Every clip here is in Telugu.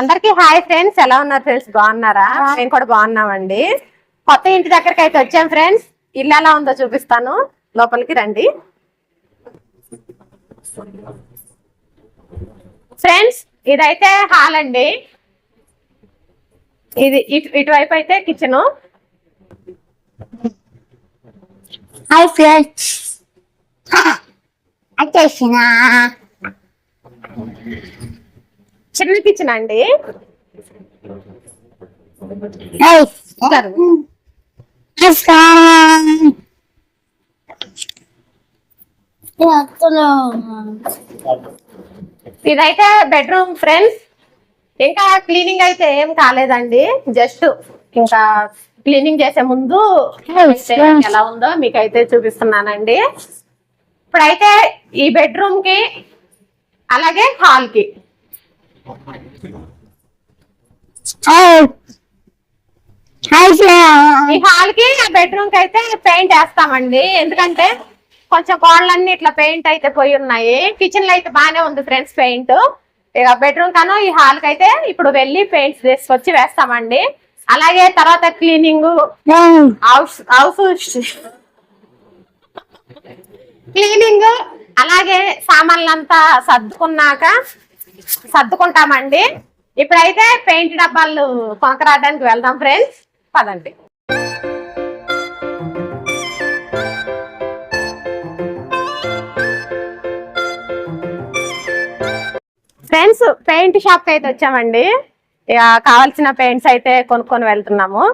అందరికి హాయ్ ఫ్రెండ్స్ ఎలా ఉన్నారు ఫ్రెండ్స్? బాగున్నారా? మేము కూడా బాగున్నామండి. కొత్త ఇంటి దగ్గరికి అయితే వచ్చాం ఫ్రెండ్స్. ఇల్లు ఎలా ఉందో చూపిస్తాను. లోపలికి రండి. ఫ్రెండ్స్ ఇదైతే హాల్ అండి. ఇది ఇటు ఇటువైపు అయితే కిచెన్. Hi friends. వచ్చేసిన. చిన్న కిచెన్ అండి? ఇదైతే బెడ్రూమ్ ఫ్రెండ్స్ ఇంకా క్లీనింగ్ అయితే ఏం కాలేదండి. జస్ట్ ఇంకా క్లీనింగ్ చేసే ముందు ఎలా ఉందో మీకైతే చూపిస్తున్నానండి. ఇప్పుడైతే ఈ బెడ్రూమ్కి అలాగే హాల్కి. ఈ హాల్కి బెడ్రూమ్కి అయితే పెయింట్ వేస్తామండి. ఎందుకంటే కొంచెం కోళ్ళన్నీ ఇట్లా పెయింట్ అయితే పోయి ఉన్నాయి. కిచెన్లో అయితే బాగానే ఉంది ఫ్రెండ్స్ పెయింట్. ఇక బెడ్రూమ్ కను ఈ హాల్కి అయితే ఇప్పుడు వెళ్ళి పెయింట్స్ తీసుకొచ్చి వేస్తామండి. అలాగే తర్వాత క్లీనింగ్ హౌస్ హౌస్ క్లీనింగ్ అలాగే సామాన్లంతా సర్దుకున్నాక సర్దుకుంటామండి. ఇప్పుడైతే పెయింట్ డబ్బాలు కొనకరాడానికి వెళ్దాం ఫ్రెండ్స్. పదండి. ఫ్రెండ్స్ పెయింట్ షాప్కి అయితే వచ్చామండి. ఇక కావాల్సిన పెయింట్స్ అయితే కొనుక్కొని వెళ్తున్నాము.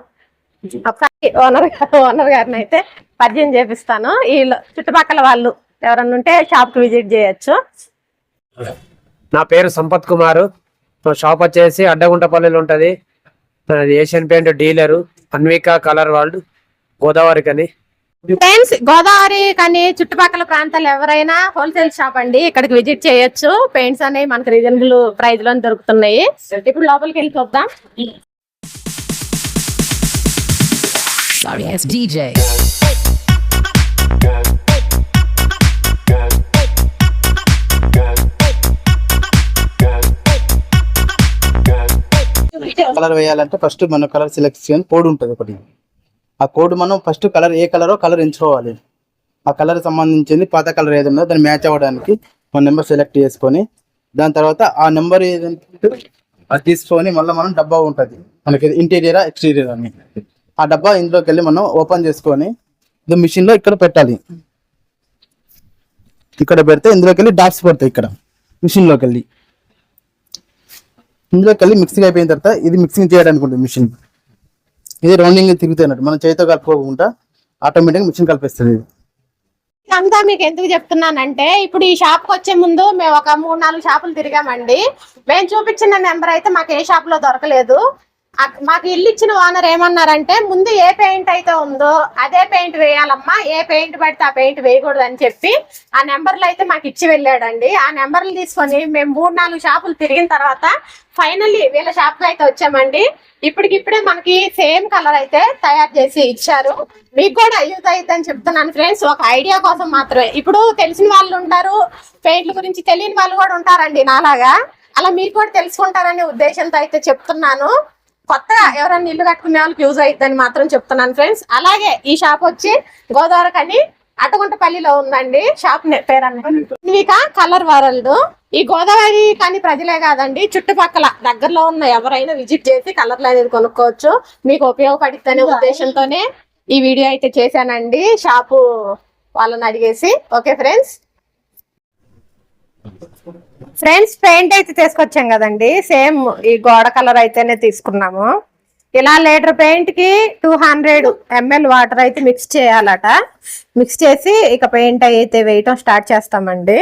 ఒకసారి ఓనర్ ఓనర్ గారిని అయితే పరిచయం చేపిస్తాను. ఈ చుట్టుపక్కల వాళ్ళు ఎవరన్నా ఉంటే షాప్కి విజిట్ చేయొచ్చు. నా పేరు సంపత్ కుమార్. షాప్ వచ్చేసి అడ్డగుంటపల్లిలో ఉంటది. Asian paint dealer. Anvika colour world. Godavari కని. ఫ్రెండ్స్ గోదావరి కానీ చుట్టుపక్కల ప్రాంతాలు ఎవరైనా హోల్సేల్ షాప్ అండి ఇక్కడికి విజిట్ చేయొచ్చు. పెయింట్స్ అనేవి మనకు రీజనబుల్ ప్రైస్లో దొరుకుతున్నాయి. ఇప్పుడు లోపలికి వెళ్ళి చూద్దాం. DJ. కలర్ వేయాలంటే ఫస్ట్ మన కలర్ సెలెక్షన్ కోడ్ ఉంటుంది ఒకటి. ఆ కోడ్ మనం ఫస్ట్ కలర్ ఏ కలరో కలర్ ఎంచుకోవాలి. ఆ కలర్ సంబంధించింది పాత కలర్ ఏదన్నా దాన్ని మ్యాచ్ అవ్వడానికి మన నెంబర్ సెలెక్ట్ చేసుకొని దాని తర్వాత ఆ నెంబర్ ఏదంటే అది తీసుకొని మళ్ళీ మనం డబ్బా ఉంటుంది. మనకి ఇంటీరియరా ఎక్స్టీరియర్ అని. ఆ డబ్బా ఇందులోకి వెళ్ళి మనం ఓపెన్ చేసుకొని ఇది మిషన్లో ఇక్కడ పెట్టాలి. ఇక్కడ పెడితే ఇందులోకి వెళ్ళి డాట్స్ పడతాయి ఇక్కడ. మిషన్లోకి వెళ్ళి. ఇందులోకి వెళ్ళి మిక్సింగ్ అయిపోయిన తర్వాత ఇది మిక్సింగ్ చేయడానికి ఉంటుంది మిషన్ ఇది రౌండింగ్ తిరుగుతున్నట్టు మనం చేతితో కలుపుకోకుండా ఆటోమేటిక్గా మిషన్ కలిపేస్తుంది ఇది. మీకు ఎందుకు చెప్తున్నానంటే ఇప్పుడు ఈ షాప్కి వచ్చే ముందు మేము ఒక మూడు నాలుగు షాపులు తిరిగామండి. మేము చూపించిన నెంబర్ అయితే మాకు ఏ షాప్లో దొరకలేదు. మాకు ఇల్లు ఇచ్చిన ఓనర్ ఏమన్నారంటే ముందు ఏ పెయింట్ అయితే ఉందో అదే పెయింట్ వేయాలమ్మా ఏ పెయింట్ పడితే ఆ పెయింట్ వేయకూడదు అని చెప్పి ఆ నెంబర్లు అయితే మాకు ఇచ్చి వెళ్ళాడండి. ఆ నెంబర్లు తీసుకొని మేము మూడు నాలుగు షాపులు తిరిగిన తర్వాత ఫైనల్లీ వీళ్ళ షాప్కి అయితే వచ్చామండి. ఇప్పటికిప్పుడే మనకి సేమ్ కలర్ అయితే తయారు చేసి ఇచ్చారు. మీకు కూడా యూజ్ అయితే అని చెప్తున్నాను ఫ్రెండ్స్. ఒక ఐడియా కోసం మాత్రమే. ఇప్పుడు తెలిసిన వాళ్ళు ఉంటారు పెయింట్ల గురించి తెలియని వాళ్ళు కూడా ఉంటారండి నాలాగా. అలా మీరు కూడా తెలుసుకుంటారనే ఉద్దేశంతో అయితే చెప్తున్నాను. కొత్తగా ఎవరైనా ఇల్లు కట్టుకునే వాళ్ళకి యూజ్ అవుతుందని మాత్రం చెప్తున్నాను ఫ్రెండ్స్ అలాగే ఈ షాప్ వచ్చి గోదావరి కని అటగుంటపల్లిలో ఉందండి. షాప్ నే- పేరు అన్విక కలర్ వరల్డ్. ఈ గోదావరి కానీ ప్రజలే కాదండి చుట్టుపక్కల దగ్గరలో ఉన్న ఎవరైనా విజిట్ చేసి కలర్లు అనేది కొనుక్కోవచ్చు. మీకు ఉపయోగపడిద్దనే ఉద్దేశంతోనే ఈ వీడియో అయితే చేశానండి. షాపు వాళ్ళని అడిగేసి. ఓకే ఫ్రెండ్స్ ఫ్రెండ్స్ పెయింట్ అయితే తీసుకొచ్చాం కదండి. సేమ్ ఈ గోడ కలర్ అయితేనే తీసుకున్నాము. ఇలా లీటర్ పెయింట్కి టూ హండ్రెడ్ ఎంఎల్ వాటర్ అయితే మిక్స్ చేయాలట. మిక్స్ చేసి ఇక పెయింట్ అయితే వేయటం స్టార్ట్ చేస్తామండి.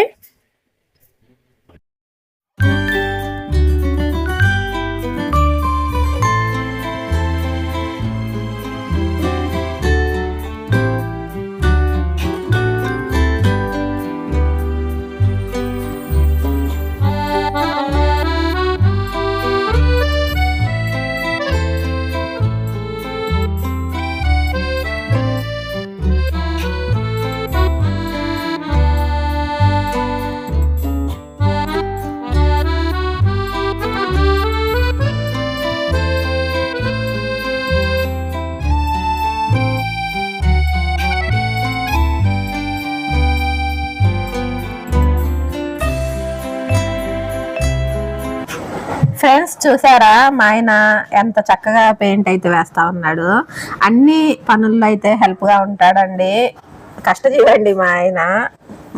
ఫ్రెండ్స్ చూసారా? మా ఆయన ఎంత చక్కగా పెయింట్ అయితే వేస్తా ఉన్నాడు. అన్ని పనుల్లో అయితే హెల్ప్గా ఉంటాడండి. కష్టజీవండి మా ఆయన.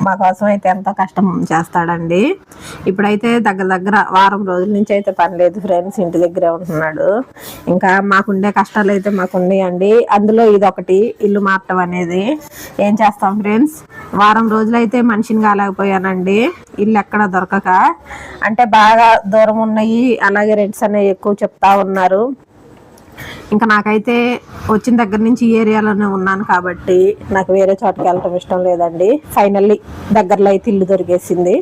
మా కోసం అయితే ఎంతో కష్టం చేస్తాడండి. ఇప్పుడైతే దగ్గర దగ్గర వారం రోజుల నుంచి అయితే పని లేదు ఫ్రెండ్స్ ఇంటి దగ్గరే ఉంటున్నాడు. ఇంకా మాకుండే కష్టాలు అయితే మాకు ఉన్నాయండి అందులో ఇది ఒకటి ఇల్లు మార్చడం అనేది. ఏం చేస్తాం ఫ్రెండ్స్? వారం రోజులైతే మనిషిని కాలేకపోయానండి. ఇల్లు ఎక్కడ దొరకక. అంటే బాగా దూరం ఉన్నాయి. అలాగే రెంట్స్ అనేవి ఎక్కువ చెప్తా ఉన్నారు. ఇంకా నాకైతే వచ్చిన దగ్గర నుంచి ఈ ఏరియాలోనే ఉన్నాను కాబట్టి నాకు వేరే చోటకి వెళ్ళటం ఇష్టం లేదండి. ఫైనల్లీ దగ్గరలో అయితే ఇల్లు దొరికేసింది.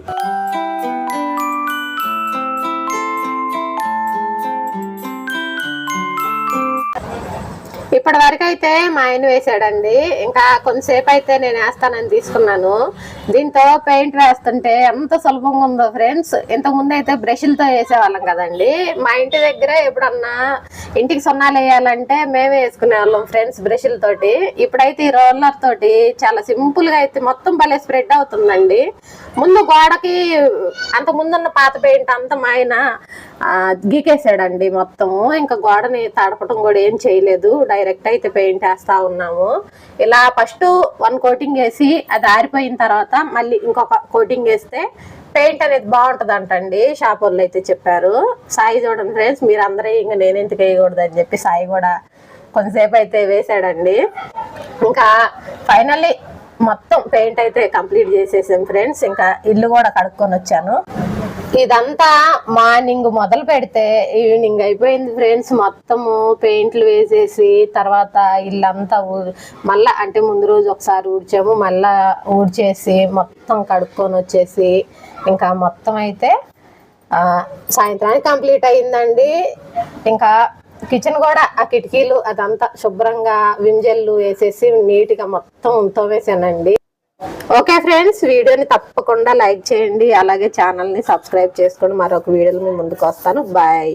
ఇప్పటి వరకు అయితే మా ఆయన వేసాడండి. ఇంకా కొంతసేపు అయితే నేను వేస్తానని తీసుకున్నాను. దీంతో పెయింట్ వేస్తుంటే ఎంత సులభంగా ఉందో ఫ్రెండ్స్. ఇంతకుముందు అయితే బ్రష్లతో వేసేవాళ్ళం కదండి. మా ఇంటి దగ్గర ఎప్పుడన్నా ఇంటికి సున్నాలు వేయాలంటే మేమే వేసుకునే వాళ్ళం ఫ్రెండ్స్ బ్రష్లతోటి. ఇప్పుడైతే ఈ రోలర్ తోటి చాలా సింపుల్గా అయితే మొత్తం భలే స్ప్రెడ్ అవుతుందండి. ముందు గోడకి అంత ముందున్న పాత పెయింట్ అంత మా ఆయన గీకేసాడండి మొత్తం ఇంకా గోడని తడపటం కూడా ఏం చేయలేదు. డైరెక్ట్ అయితే పెయింట్ వేస్తా ఉన్నాము. ఇలా ఫస్ట్ వన్ కోటింగ్ వేసి అది ఆరిపోయిన తర్వాత మళ్ళీ ఇంకొక కోటింగ్ వేస్తే పెయింట్ అనేది బాగుంటుంది అంటండి షాప్ వాళ్ళు అయితే చెప్పారు. సాయి చూడండి ఫ్రెండ్స్ మీరు అందరూ ఇంకా నేను ఎందుకు వేయకూడదు అని చెప్పి సాయి కూడా కొంతసేపు అయితే వేసాడండి. ఇంకా ఫైనల్లీ మొత్తం పెయింట్ అయితే కంప్లీట్ చేసేసాం ఫ్రెండ్స్ ఇంకా ఇల్లు కూడా కడుక్కొని వచ్చాను. ఇదంతా మార్నింగ్ మొదలు పెడితే ఈవినింగ్ అయిపోయింది ఫ్రెండ్స్. మొత్తము పెయింట్లు వేసేసి తర్వాత ఇల్లంతా ఊ- మళ్ళా అంటే ముందు రోజు ఒకసారి ఊడ్చాము. మళ్ళా ఊడ్చేసి మొత్తం కడుక్కొని వచ్చేసి ఇంకా మొత్తం అయితే సాయంత్రానికి కంప్లీట్ అయిందండి. ఇంకా కిచెన్ కూడా ఆ కిటికీలు అదంతా శుభ్రంగా వింజెల్లు వేసేసి నీట్గా మొత్తం ఉంతో వేసానండి ఓకే ఫ్రెండ్స్ వీడియోని తప్పకుండా లైక్ చేయండి అలాగే ఛానల్ని సబ్స్క్రైబ్ చేసుకోండి. మరొక వీడియోలో మీ ముందుకు వస్తాను. బాయ్.